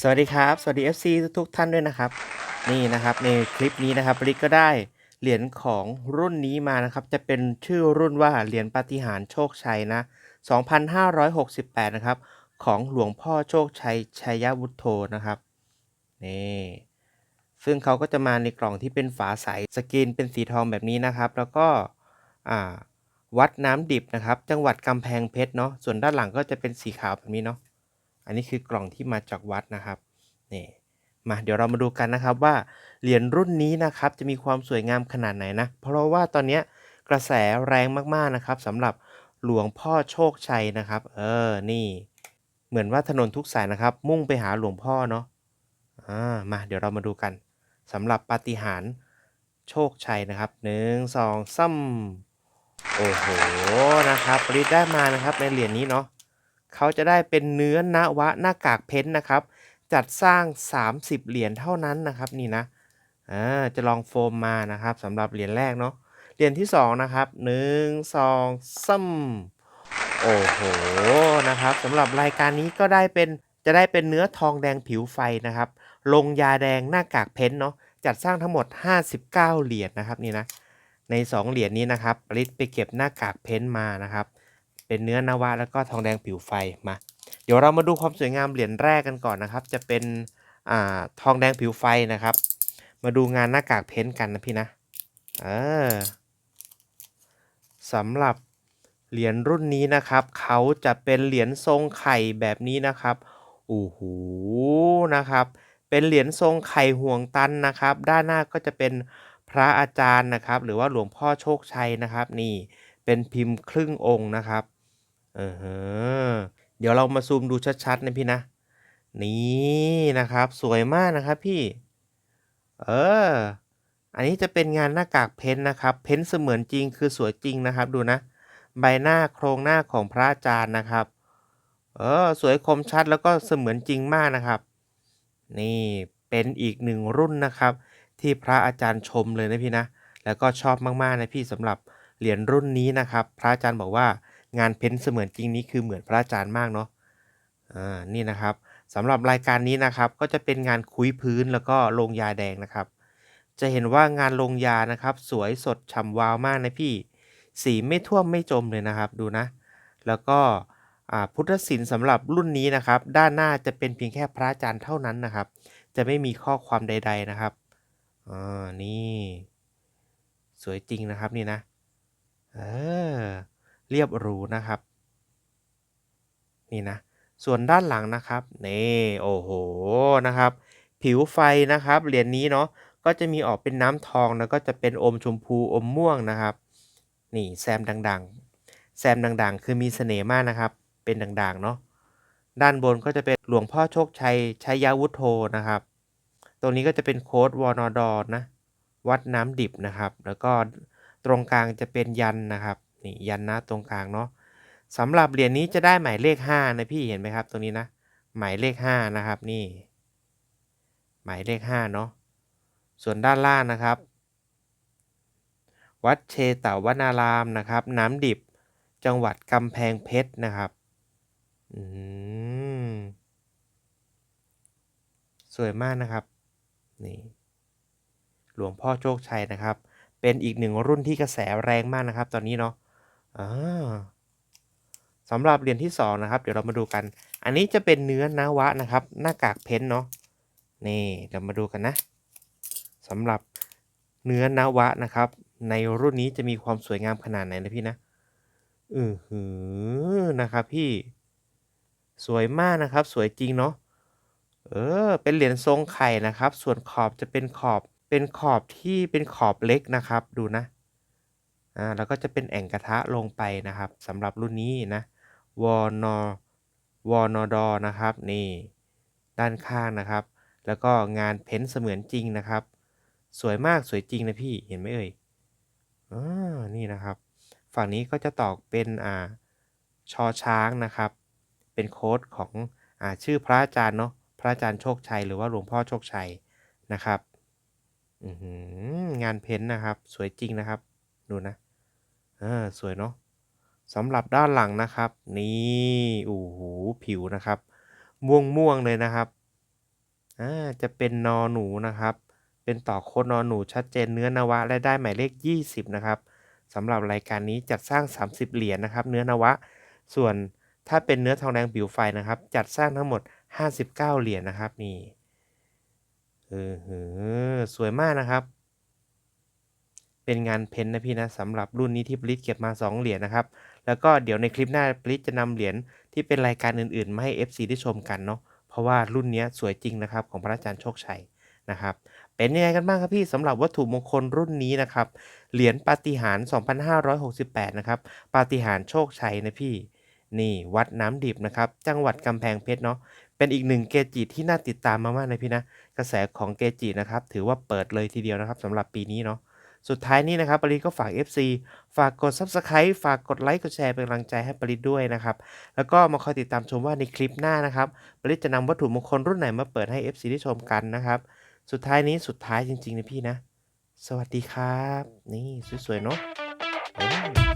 สวัสดีครับ สวัสดี FC ทุกท่านด้วยนะครับ นี่นะครับในคลิปนี้นะครับริกก็ได้เหรียญของรุ่นนี้มานะครับ จะเป็นชื่อรุ่นว่าเหรียญปาฏิหาริย์โชคชัยนะ 2568 นะครับ ของหลวงพ่อโชคชัยชัยวุฒโธนะครับนี่ซึ่งเขาก็จะมาในกล่องที่เป็นฝาใสสกรีนเป็นสีทองแบบนี้นะครับ แล้วก็วัดน้ำดิบนะครับ จังหวัดกำแพงเพชรเนาะส่วนด้านหลังก็จะเป็นสีขาวแบบนี้เนาะ อันนี้คือกล่องที่มาจากวัดนะครับนี่มาเดี๋ยวเรามาดูกันนะครับว่าเหรียญรุ่นนี้นะครับจะมีความสวยงามขนาดไหนนะเพราะว่าตอนนี้กระแสแรงมากๆนะครับสำหรับหลวงพ่อโชคชัยนะครับ เออนี่เหมือนว่าถนนทุกสายนะครับ มุ่งไปหาหลวงพ่อเนาะอ่ามาเดี๋ยวเรามาดูกันสำหรับปาฏิหาริย์โชคชัยนะครับหนึ่งสองซ้ำโอ้โหนะครับริศได้มานะครับในเหรียญนี้เนาะ เขาจะได้เป็นเนื้อนวะหน้ากากเพ้นนะครับ จัดสร้าง 30 เหรียญเท่านั้นนะครับนี่นะอ่าจะลองโฟมมานะครับสำหรับเหรียญแรกเนาะเหรียญที่ 2 นะครับ1 2ซ้ำโอ้โหนะครับสำหรับรายการนี้ก็ได้เป็นจะได้เป็นเนื้อทองแดงผิวไฟนะครับ ลงยาแดงหน้ากากเพ้นเนาะจัดสร้างทั้งหมด 59 เหรียญนะครับนี่นะใน 2 เหรียญนี้นะครับปริศไปเก็บหน้ากากเพ้นมานะครับ เป็นเนื้อนาวะแล้วก็ทองแดงผิวไฟมา เดี๋ยวเรามาดูความสวยงามเหรียญแรกกันก่อนนะครับ จะเป็นอ่าทองแดงผิวไฟนะครับ มาดูงานหน้ากากเพ้นกันนะพี่นะเออสำหรับเหรียญรุ่นนี้นะครับ เขาจะเป็นเหรียญทรงไข่แบบนี้นะครับโอ้โหนะครับ เป็นเหรียญทรงไข่ห่วงตันนะครับ ด้านหน้าก็จะเป็นพระอาจารย์นะครับ หรือว่าหลวงพ่อโชคชัยนะครับ นี่เป็นพิมพ์ครึ่งองค์นะครับ เออเดี๋ยวเรามาซูมดูชัดๆนะพี่นะ นี่นะครับสวยมากนะครับพี่ เออ อันนี้จะเป็นงานหน้ากากเพ้นนะครับ เพ้นเสมือนจริงคือสวยจริงนะครับดูนะ ใบหน้าโครงหน้าของพระอาจารย์นะครับ เออสวยคมชัดแล้วก็เสมือนจริงมากนะครับ นี่เป็นอีกหนึ่งรุ่นนะครับ ที่พระอาจารย์ชมเลยนะพี่นะ แล้วก็ชอบมากๆนะพี่สำหรับเหรียญรุ่นนี้นะครับ พระอาจารย์บอกว่า งานเพ้นเสมือนจริงนี้คือเหมือนพระอาจารย์มากเนาะอ่านี่นะครับสำหรับรายการนี้นะครับก็จะเป็นงานคุยพื้นแล้วก็ลงยาแดงนะครับ จะเห็นว่างานลงยานะครับ สวยสดฉ่ำวาวมากนะพี่สีไม่ท่วมไม่จมเลยนะครับดูนะ แล้วก็อ่าพุทธศิลป์สำหรับรุ่นนี้นะครับ ด้านหน้าจะเป็นเพียงแค่พระอาจารย์เท่านั้นนะครับ จะไม่มีข้อความใด ๆนะครับอ่านี่ สวยจริงนะครับนี่นะเออ เรียบรูนะครับ นี่นะ ส่วนด้านหลังนะครับนี่โอ้โหนะครับ ผิวไฟนะครับเหรียญนี้เนาะก็จะมีออกเป็นน้ำทองแล้วก็จะเป็นอมชมพูอมม่วงนะครับ นี่แซมดังๆ แซมดังๆ คือมีเสน่ห์มากนะครับ เป็นดังๆเนาะด้านบนก็จะเป็นหลวงพ่อโชคชัยชัยาวุฒโธนะครับ ตรงนี้ก็จะเป็นโค้ดวอนอดอนะ วัดน้ำดิบนะครับ แล้วก็ตรงกลางจะเป็นยันนะครับ นี่ยันนะตรงกลางเนาะสำหรับเหรียญนี้จะได้หมายเลข5นะพี่เห็นไหมครับตรงนี้นะหมายเลข5นะครับนี่ หมายเลข5เนาะส่วนด้านล่างนะครับ วัดเชตาวนารามนะครับ น้ำดิบจังหวัดกำแพงเพชรนะครับอืมสวยมากนะครับนี่หลวงพ่อโชคชัยนะครับ เป็นอีกหนึ่งรุ่นที่กระแสแรงมากนะครับ ตอนนี้เนาะ อ่าสำหรับเหรียญที่สองนะครับ เดี๋ยวเรามาดูกัน อันนี้จะเป็นเนื้อนาวะนะครับ หน้ากากเพ้นเนาะนี่เดี๋ยวมาดูกันนะสำหรับเนื้อนาวะนะครับ ในรุ่นนี้จะมีความสวยงามขนาดไหนนะพี่นะอือหือนะครับพี่สวยมากนะครับ สวยจริงเนาะเออ เป็นเหรียญทรงไข่นะครับ ส่วนขอบจะเป็นขอบเป็นขอบที่เป็นขอบเล็กนะครับ ดูนะ อ่าแล้วก็จะเป็นแอ่งกระทะลงไปนะครับสำหรับรุ่นนี้นะวอนอวอนอดอนะครับนี่ด้านข้างนะครับ แล้วก็งานเพ้นเสมือนจริงนะครับ สวยมากสวยจริงนะพี่เห็นไหมเอ่ยอ่านี่นะครับ ฝั่งนี้ก็จะตอกเป็นอ่าชอช้างนะครับ เป็นโค้ดของอ่าชื่อพระอาจารย์เนาะพระอาจารย์โชคชัยหรือว่าหลวงพ่อโชคชัยนะครับอืงานเพ้นนะครับ สวยจริงนะครับ ดูนะ ออสวยเนาะสำหรับด้านหลังนะครับ นี่โอ้โหผิวนะครับ ม่วงม่วงเลยนะครับอาจะเป็นนอหนูนะครับ เป็นต่อโค้ดนอหนูชัดเจนเนื้อนวะ และได้หมายเลข 20 นะครับสำหรับรายการนี้จัดสร้าง 30 เหรียญนะครับ เนื้อนวะ ส่วนถ้าเป็นเนื้อทองแดงผิวไฟนะครับ จัดสร้างทั้งหมด 59 เหรียญนะครับนี่เออหือสวยมากนะครับ เป็นงานเพ้นนะพี่นะสำหรับรุ่นนี้ที่บริษเก็บมา 2 เหรียญนะครับ แล้วก็เดี๋ยวในคลิปหน้าบริษจะนำเหรียญที่เป็นรายการอื่นๆ มาให้ FC ได้ชมกันเนาะเพราะว่ารุ่นนี้สวยจริงนะครับของพระอาจารย์โชคชัยนะครับเป็นยังไงกันบ้างครับพี่สำหรับวัตถุมงคลรุ่นนี้นะครับเหรียญปาฏิหาริย์2568 นะครับปาฏิหาริย์โชคชัยนะพี่นี่วัดน้ำดิบนะครับจังหวัดกำแพงเพชรเนาะเป็นอีกหนึ่งเกจิที่น่าติดตามมากๆนะพี่นะกระแสของเกจินะครับถือว่าเปิดเลยทีเดียวนะครับสำหรับปีนี้เนาะ สุดท้ายนี้นะครับปริศก็ฝาก FC ฝากกด Subscribe ฝากกดไลค์กดแชร์เป็นกำลังใจให้ปริศด้วยนะครับ แล้วก็มาคอยติดตามชมว่าในคลิปหน้านะครับปริศจะนำวัตถุมงคลรุ่นไหนมาเปิดให้ FC ได้ชมกันนะครับ สุดท้ายนี้สุดท้ายจริงๆนะพี่นะ สวัสดีครับ นี่สวยๆเนาะ